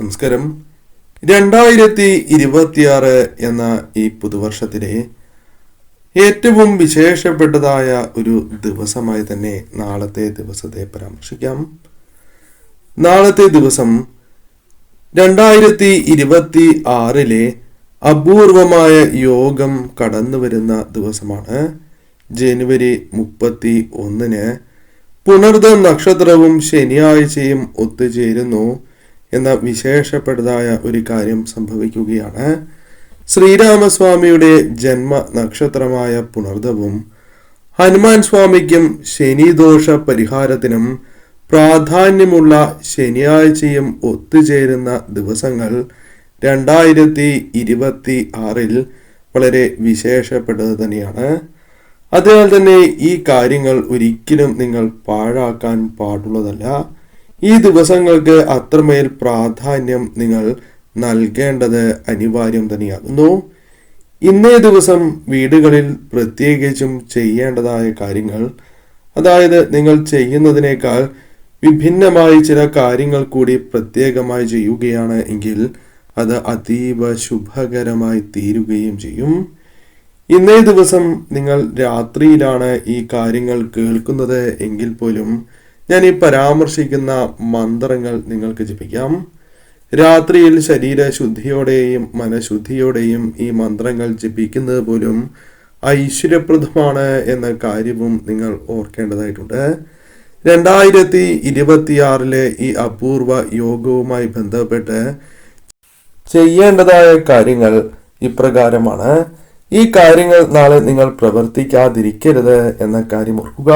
നമസ്കാരം. രണ്ടായിരത്തി ഇരുപത്തിയാറ് എന്ന ഈ പുതുവർഷത്തിലെ ഏറ്റവും വിശേഷപ്പെട്ടതായ ഒരു ദിവസമായി തന്നെ നാളത്തെ ദിവസത്തെ പരാമർശിക്കാം. നാളത്തെ ദിവസം രണ്ടായിരത്തി ഇരുപത്തി ആറിലെ അപൂർവമായ യോഗം കടന്നു വരുന്ന ദിവസമാണ്. ജനുവരി മുപ്പത്തി ഒന്നിന് പുണർദ നക്ഷത്രവും ശനിയാഴ്ചയും ഒത്തുചേരുന്നു. എന്ന വിശേഷപ്പെട്ടതായ ഒരു കാര്യം സംഭവിക്കുകയാണ്. ശ്രീരാമസ്വാമിയുടെ ജന്മ നക്ഷത്രമായ പുണർദവും ഹനുമാൻ സ്വാമിക്കും ശനിദോഷ പരിഹാരത്തിനും പ്രാധാന്യമുള്ള ശനിയാഴ്ചയും ഒത്തുചേരുന്ന ദിവസങ്ങൾ രണ്ടായിരത്തി ഇരുപത്തി ആറിൽ വളരെ വിശേഷപ്പെട്ടത് തന്നെയാണ്. അതിനാൽ തന്നെ ഈ കാര്യങ്ങൾ ഒരിക്കലും നിങ്ങൾ പാഴാക്കാൻ പാടുള്ളതല്ല. ഈ ദിവസങ്ങൾക്ക് അത്രമേൽ പ്രാധാന്യം നിങ്ങൾ നൽകേണ്ടത് അനിവാര്യം തന്നെയാകുന്നു. ഇന്നേ ദിവസം വീടുകളിൽ പ്രത്യേകിച്ചും ചെയ്യേണ്ടതായ കാര്യങ്ങൾ അതായത് നിങ്ങൾ ചെയ്യുന്നതിനേക്കാൾ വിഭിന്നമായി ചില കാര്യങ്ങൾ കൂടി പ്രത്യേകമായി ചെയ്യുകയാണ് എങ്കിൽ അത് അതീവ ശുഭകരമായി തീരുകയും ചെയ്യും. ഇന്നേ ദിവസം നിങ്ങൾ രാത്രിയിലാണ് ഈ കാര്യങ്ങൾ കേൾക്കുന്നത് എങ്കിൽ പോലും ഞാൻ ഈ പരാമർശിക്കുന്ന മന്ത്രങ്ങൾ നിങ്ങൾക്ക് ജപിക്കാം. രാത്രിയിൽ ശരീരശുദ്ധിയോടെയും മനഃശുദ്ധിയോടെയും ഈ മന്ത്രങ്ങൾ ജപിക്കുന്നത് പോലും ഐശ്വര്യപ്രദമാണ് എന്ന കാര്യവും നിങ്ങൾ ഓർക്കേണ്ടതായിട്ടുണ്ട്. രണ്ടായിരത്തി ഇരുപത്തിയാറിലെ ഈ അപൂർവ യോഗവുമായി ബന്ധപ്പെട്ട് ചെയ്യേണ്ടതായ കാര്യങ്ങൾ ഇപ്രകാരമാണ്. ഈ കാര്യങ്ങൾ നാളെ നിങ്ങൾ പ്രവർത്തിക്കാതിരിക്കരുത് എന്ന കാര്യം ഓർക്കുക.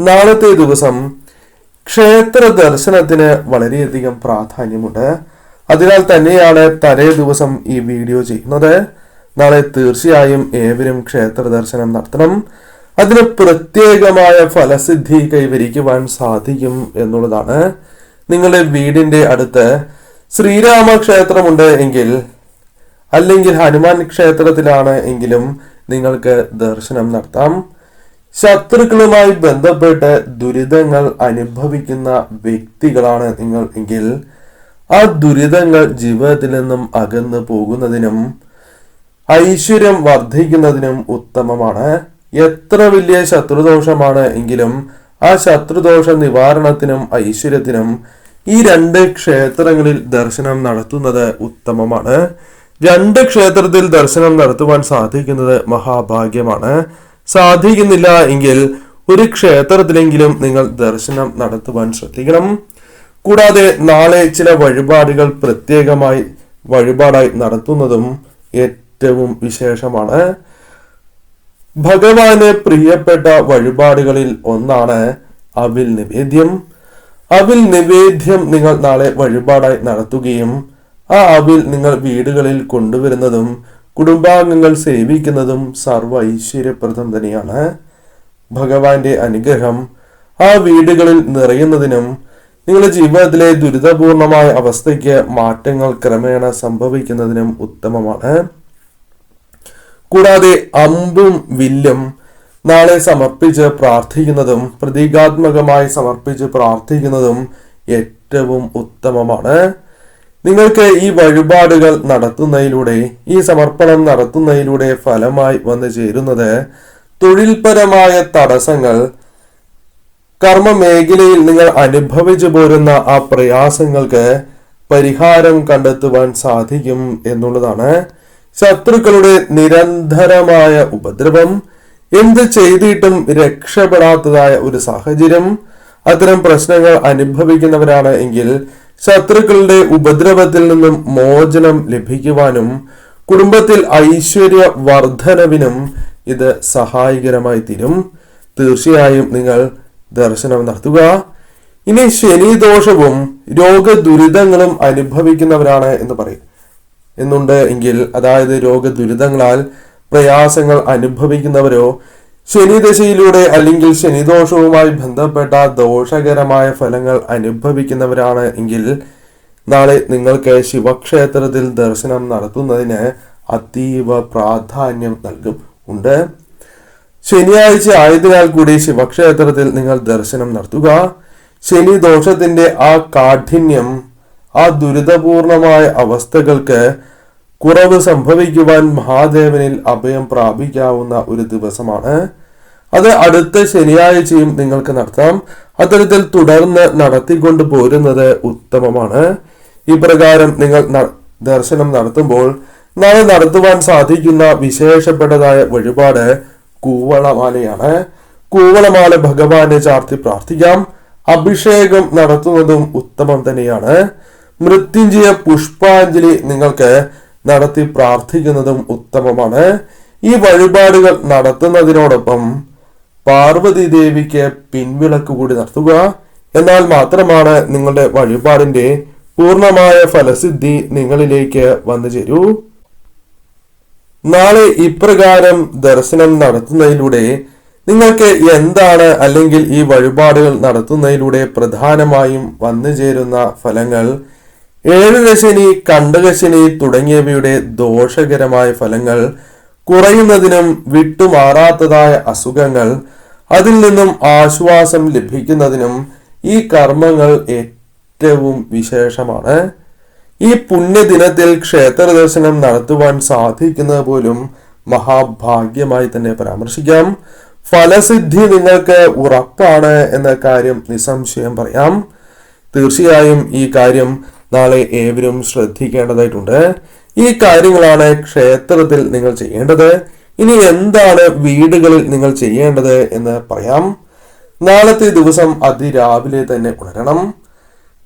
നാളത്തെ ദിവസം ക്ഷേത്ര ദർശനത്തിന് വളരെയധികം പ്രാധാന്യമുണ്ട്. അതിനാൽ തന്നെയാണ് തലേ ദിവസം ഈ വീഡിയോ ചെയ്യുന്നത്. നാളെ തീർച്ചയായും ഏവരും ക്ഷേത്ര ദർശനം നടത്തണം. അതിന് പ്രത്യേകമായ ഫലസിദ്ധി കൈവരിക്കുവാൻ സാധിക്കും എന്നുള്ളതാണ് നിങ്ങളുടെ വീടിന്റെ അടുത്ത്. ശ്രീരാമ ക്ഷേത്രമുണ്ട് എങ്കിൽ അല്ലെങ്കിൽ ഹനുമാൻ ക്ഷേത്രത്തിലാണ് എങ്കിലും നിങ്ങൾക്ക് ദർശനം നടത്താം. ശത്രുക്കളുമായി ബന്ധപ്പെട്ട് ദുരിതങ്ങൾ അനുഭവിക്കുന്ന വ്യക്തികളാണ് നിങ്ങൾ എങ്കിൽ ആ ദുരിതങ്ങൾ ജീവിതത്തിൽ നിന്നും അകന്നു പോകുന്നതിനും ഐശ്വര്യം വർദ്ധിക്കുന്നതിനും ഉത്തമമാണ്. എത്ര വലിയ ശത്രുദോഷമാണ് എങ്കിലും ആ ശത്രുദോഷ നിവാരണത്തിനും ഐശ്വര്യത്തിനും ഈ രണ്ട് ക്ഷേത്രങ്ങളിൽ ദർശനം നടത്തുന്നത് ഉത്തമമാണ്. രണ്ട് ക്ഷേത്രത്തിൽ ദർശനം നടത്തുവാൻ സാധിക്കുന്നത് മഹാഭാഗ്യമാണ്. സാധിക്കുന്നില്ല എങ്കിൽ ഒരു ക്ഷേത്രത്തിലെങ്കിലും നിങ്ങൾ ദർശനം നടത്തുവാൻ ശ്രദ്ധിക്കണം. കൂടാതെ നാളെ ചില വഴിപാടുകൾ പ്രത്യേകമായി വഴിപാടായി നടത്തുന്നതും ഏറ്റവും വിശേഷമാണ്. ഭഗവാന് പ്രിയപ്പെട്ട വഴിപാടുകളിൽ ഒന്നാണ് അവിൽ നിവേദ്യം. അവിൽ നിവേദ്യം നിങ്ങൾ നാളെ വഴിപാടായി നടത്തുകയും ആ അവിൽ നിങ്ങൾ വീടുകളിൽ കൊണ്ടുവരുന്നതും കുടുംബാംഗങ്ങൾ സേവിക്കുന്നതും സർവ ഐശ്വര്യപ്രദം തന്നെയാണ്. ഭഗവാന്റെ അനുഗ്രഹം ആ വീടുകളിൽ നിറയുന്നതിനും നിങ്ങളുടെ ജീവിതത്തിലെ ദുരിതപൂർണമായ അവസ്ഥയ്ക്ക് മാറ്റങ്ങൾ ക്രമേണ സംഭവിക്കുന്നതിനും ഉത്തമമാണ്. കൂടാതെ അമ്പും വില്ലും നാളെ സമർപ്പിച്ച് പ്രാർത്ഥിക്കുന്നതും പ്രതീകാത്മകമായി സമർപ്പിച്ച് പ്രാർത്ഥിക്കുന്നതും ഏറ്റവും ഉത്തമമാണ്. നിങ്ങൾക്ക് ഈ വഴിപാടുകൾ നടത്തുന്നതിലൂടെ ഈ സമർപ്പണം നടത്തുന്നതിലൂടെ ഫലമായി വന്നു ചേരുന്നത് തൊഴിൽപരമായ തടസ്സങ്ങൾ കർമ്മ മേഖലയിൽ നിങ്ങൾ അനുഭവിച്ചു പോരുന്ന ആ പ്രയാസങ്ങൾക്ക് പരിഹാരം കണ്ടെത്തുവാൻ സാധിക്കും എന്നുള്ളതാണ് ശത്രുക്കളുടെ നിരന്തരമായ ഉപദ്രവം. എന്ത് ചെയ്തിട്ടും രക്ഷപ്പെടാത്തതായ ഒരു സാഹചര്യം. അത്തരം പ്രശ്നങ്ങൾ അനുഭവിക്കുന്നവരാണ് എങ്കിൽ ശത്രുക്കളുടെ ഉപദ്രവത്തിൽ നിന്നും മോചനം ലഭിക്കുവാനും കുടുംബത്തിൽ ഐശ്വര്യ വർധനവിനും ഇത് സഹായകരമായി തീരും. തീർച്ചയായും നിങ്ങൾ ദർശനം നടത്തുക. ഇനി ശനിദോഷവും രോഗദുരിതങ്ങളും അനുഭവിക്കുന്നവരാണ് എന്ന് പറയും. എന്നുണ്ട് എങ്കിൽ അതായത് രോഗദുരിതങ്ങളാൽ പ്രയാസങ്ങൾ അനുഭവിക്കുന്നവരോ ശനിദശയിലൂടെ അല്ലെങ്കിൽ ശനിദോഷവുമായി ബന്ധപ്പെട്ട ദോഷകരമായ ഫലങ്ങൾ അനുഭവിക്കുന്നവരാണ് എങ്കിൽ നാളെ നിങ്ങൾക്ക് ശിവക്ഷേത്രത്തിൽ ദർശനം നടത്തുന്നതിന് അതീവ പ്രാധാന്യം നൽകും. ഉണ്ട്. ശനിയാഴ്ച ആയതിനാൽ കൂടി ശിവക്ഷേത്രത്തിൽ നിങ്ങൾ ദർശനം നടത്തുക. ശനി ദോഷത്തിന്റെ ആ കാഠിന്യം ആ ദുരിതപൂർണമായ അവസ്ഥകൾക്ക് കുറവ് സംഭവിക്കുവാൻ മഹാദേവനിൽ അഭയം പ്രാപിക്കാവുന്ന ഒരു ദിവസമാണ്. അത് അടുത്ത ശനിയാഴ്ചയും നിങ്ങൾക്ക് നടത്താം. അത്തരത്തിൽ തുടർന്ന് നടത്തിക്കൊണ്ട് പോരുന്നത് ഉത്തമമാണ്. ഇപ്രകാരം നിങ്ങൾ ദർശനം നടത്തുമ്പോൾ നാളെ നടത്തുവാൻ സാധിക്കുന്ന വിശേഷപ്പെട്ടതായ വഴിപാട് കൂവളമാലയാണ്. കൂവളമാല ഭഗവാനെ ചാർത്തി പ്രാർത്ഥിക്കാം. അഭിഷേകം നടത്തുന്നതും ഉത്തമം തന്നെയാണ്. മൃത്യുഞ്ജയ പുഷ്പാഞ്ജലി നിങ്ങൾക്ക് നടത്തി പ്രാർത്ഥിക്കുന്നതും ഉത്തമമാണ്. ഈ വഴിപാടുകൾ നടത്തുന്നതിനോടൊപ്പം പാർവതി ദേവിക്ക് പിൻവിളക്ക് കൂടി നടത്തുക. എന്നാൽ മാത്രമാണ് നിങ്ങളുടെ വഴിപാടിന്റെ പൂർണമായ ഫലസിദ്ധി നിങ്ങളിലേക്ക് വന്നു ചേരൂ. നാളെ ഇപ്രകാരം ദർശനം നടത്തുന്നതിലൂടെ നിങ്ങൾക്ക് എന്താണ് അല്ലെങ്കിൽ ഈ വഴിപാടുകൾ നടത്തുന്നതിലൂടെ പ്രധാനമായും വന്നു ചേരുന്ന ഫലങ്ങൾ ഏഴുകശനി കണ്ടകശനി തുടങ്ങിയവയുടെ ദോഷകരമായ ഫലങ്ങൾ കുറയുന്നതിനും വിട്ടുമാറാത്തതായ അസുഖങ്ങൾ അതിൽ നിന്നും ആശ്വാസം ലഭിക്കുന്നതിനും ഈ കർമ്മങ്ങൾ ഏറ്റവും വിശേഷമാണ്. ഈ പുണ്യദിനത്തിൽ ക്ഷേത്ര ദർശനം നടത്തുവാൻ സാധിക്കുന്നത് പോലും മഹാഭാഗ്യമായി തന്നെ പരാമർശിക്കാം. ഫലസിദ്ധി നിങ്ങൾക്ക് ഉറപ്പാണ് എന്ന കാര്യം നിസ്സംശയം പറയാം. തീർച്ചയായും ഈ കാര്യം നാളെ ഏവരും ശ്രദ്ധിക്കേണ്ടതായിട്ടുണ്ട്. ഈ കാര്യങ്ങളാണ് ക്ഷേത്രത്തിൽ നിങ്ങൾ ചെയ്യേണ്ടത്. ഇനി എന്താണ് വീടുകളിൽ നിങ്ങൾ ചെയ്യേണ്ടത് എന്ന് പറയാം. നാളത്തെ ദിവസം അതിരാവിലെ തന്നെ ഉണരണം.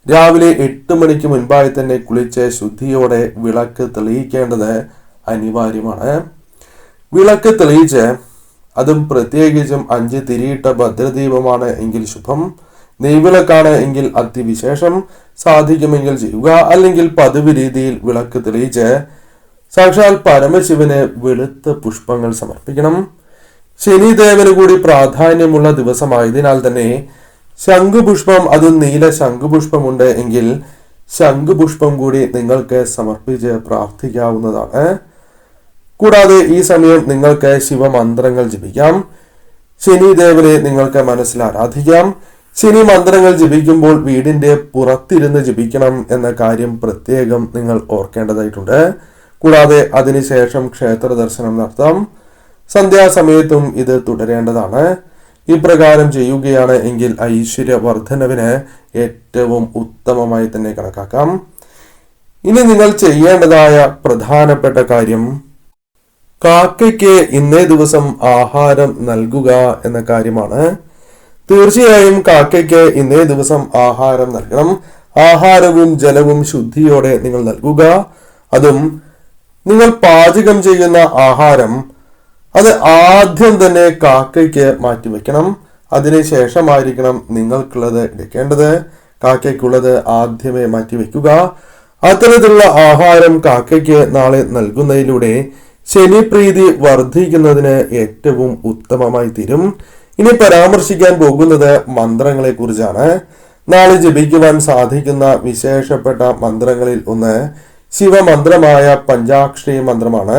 രാവിലെ എട്ട് മണിക്ക് മുൻപായി തന്നെ കുളിച്ച് ശുദ്ധിയോടെ വിളക്ക് തെളിയിക്കേണ്ടത് അനിവാര്യമാണ്. വിളക്ക് തെളിയിച്ച് അതും പ്രത്യേകിച്ചും അഞ്ച് തിരിയിട്ട ഭദ്രദീപമാണ് എങ്കിൽ ശുഭം. നെയ്വിളക്കാണ് എങ്കിൽ അതിവിശേഷം സാധിക്കുമെങ്കിൽ ചെയ്യുക അല്ലെങ്കിൽ പതിവ് രീതിയിൽ വിളക്ക് തെളിയിച്ച് സാക്ഷാൽ പരമശിവന് വെളുത്ത പുഷ്പങ്ങൾ സമർപ്പിക്കണം. ശനിദേവന് കൂടി പ്രാധാന്യമുള്ള ദിവസമായതിനാൽ തന്നെ ശംഖുപുഷ്പം അത് നീല ശംഖുപുഷ്പമുണ്ട് എങ്കിൽ ശംഖുപുഷ്പം കൂടി നിങ്ങൾക്ക് സമർപ്പിച്ച് പ്രാർത്ഥിക്കാവുന്നതാണ്. കൂടാതെ ഈ സമയം നിങ്ങൾക്ക് ശിവമന്ത്രങ്ങൾ ജപിക്കാം. ശനിദേവനെ നിങ്ങൾക്ക് മനസ്സിൽ ആരാധിക്കാം. ശനി മന്ത്രങ്ങൾ ജപിക്കുമ്പോൾ വീടിന്റെ പുറത്തിരുന്ന് ജപിക്കണം എന്ന കാര്യം പ്രത്യേകം നിങ്ങൾ ഓർക്കേണ്ടതായിട്ടുണ്ട്. കൂടാതെ അതിനുശേഷം ക്ഷേത്ര ദർശനം നടത്താം. സന്ധ്യാസമയത്തും ഇത് തുടരേണ്ടതാണ്. ഇപ്രകാരം ചെയ്യുകയാണ് എങ്കിൽ ഐശ്വര്യ വർധനവിന് ഏറ്റവും ഉത്തമമായി തന്നെ കണക്കാക്കാം. ഇനി നിങ്ങൾ ചെയ്യേണ്ടതായ പ്രധാനപ്പെട്ട കാര്യം കാക്കയ്ക്ക് ഇന്നേ ദിവസം ആഹാരം നൽകുക എന്ന കാര്യമാണ്. തീർച്ചയായും കാക്കയ്ക്ക് ഇന്നേ ദിവസം ആഹാരം നൽകണം. ആഹാരവും ജലവും ശുദ്ധിയോടെ നിങ്ങൾ നൽകുക. അതും നിങ്ങൾ പാചകം ചെയ്യുന്ന ആഹാരം അത് ആദ്യം തന്നെ കാക്കയ്ക്ക് മാറ്റിവെക്കണം. അതിനുശേഷമായിരിക്കണം നിങ്ങൾക്കുള്ളത് എടുക്കേണ്ടത്. കാക്കയ്ക്കുള്ളത് ആദ്യമേ മാറ്റിവെക്കുക. അത്തരത്തിലുള്ള ആഹാരം കാക്കയ്ക്ക് നാളെ നൽകുന്നതിലൂടെ ശനിപ്രീതി വർദ്ധിക്കുന്നതിന് ഏറ്റവും ഉത്തമമായി തീരും. ഇനി പരാമർശിക്കാൻ പോകുന്നത് മന്ത്രങ്ങളെ കുറിച്ചാണ് നാളെ ജപിക്കുവാൻ സാധിക്കുന്ന വിശേഷപ്പെട്ട മന്ത്രങ്ങളിൽ ഒന്ന് ശിവമന്ത്രമായ പഞ്ചാക്ഷരി മന്ത്രമാണ്.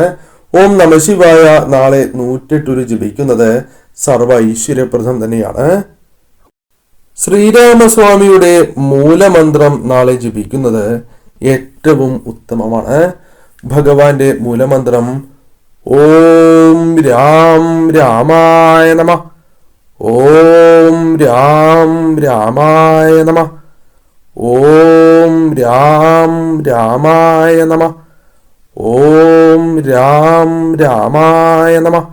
ഓം നമശിവായ നാളെ നൂറ്റെട്ടൊരു ജപിക്കുന്നത് സർവ ഐശ്വര്യപ്രദം തന്നെയാണ്. ശ്രീരാമസ്വാമിയുടെ മൂലമന്ത്രം നാളെ ജപിക്കുന്നത് ഏറ്റവും ഉത്തമമാണ്. ഭഗവാന്റെ മൂലമന്ത്രം ഓം രാം രാമായ നമ. ഓം രാം രാമായ നമ. ഓം രാം രാമായ നമ. ഓം രാം രാമായ നമ.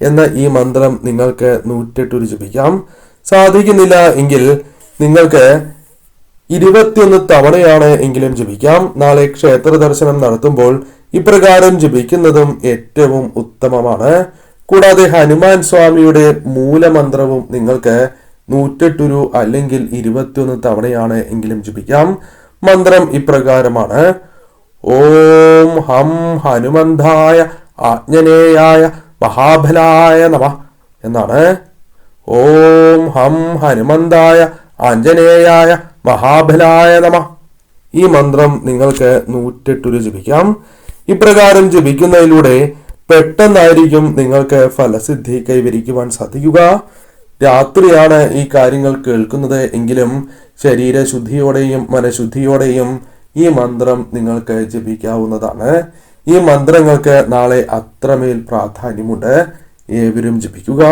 എന്ന ഈ മന്ത്രം നിങ്ങൾക്ക് നൂറ്റെട്ടൊരു ജപിക്കാം. സാധിക്കുന്നില്ല എങ്കിൽ നിങ്ങൾക്ക് ഇരുപത്തിയൊന്ന് തവണയാണ് എങ്കിലും ജപിക്കാം. നാളെ ക്ഷേത്ര ദർശനം നടത്തുമ്പോൾ ഇപ്രകാരം ജപിക്കുന്നതും ഏറ്റവും ഉത്തമമാണ്. കൂടാതെ ഹനുമാൻ സ്വാമിയുടെ മൂലമന്ത്രവും നിങ്ങൾക്ക് നൂറ്റെട്ടൊരു അല്ലെങ്കിൽ ഇരുപത്തിയൊന്ന് തവണയാണ് എങ്കിലും ജപിക്കാം. മന്ത്രം ഇപ്രകാരമാണ്. ഓം ഹം ഹനുമന്തായ ആജ്ഞനേയായ മഹാബലായ നമ എന്നാണ്. ഓം ഹം ഹനുമന്തായ ആഞ്ജനേയായ മഹാബലായ നമ. ഈ മന്ത്രം നിങ്ങൾക്ക് നൂറ്റെട്ടൊരു ജപിക്കാം. ഇപ്രകാരം ജപിക്കുന്നതിലൂടെ പെട്ടെന്നായിരിക്കും നിങ്ങൾക്ക് ഫലസിദ്ധി കൈവരിക്കുവാൻ സാധിക്കുക. രാത്രിയാണ് ഈ കാര്യങ്ങൾ കേൾക്കുന്നത് എങ്കിലും ശരീരശുദ്ധിയോടെയും മനഃശുദ്ധിയോടെയും ഈ മന്ത്രം നിങ്ങൾക്ക് ജപിക്കാവുന്നതാണ്. ഈ മന്ത്രങ്ങൾക്ക് നാളെ അത്രമേൽ പ്രാധാന്യമുണ്ട്. ഏവരും ജപിക്കുക.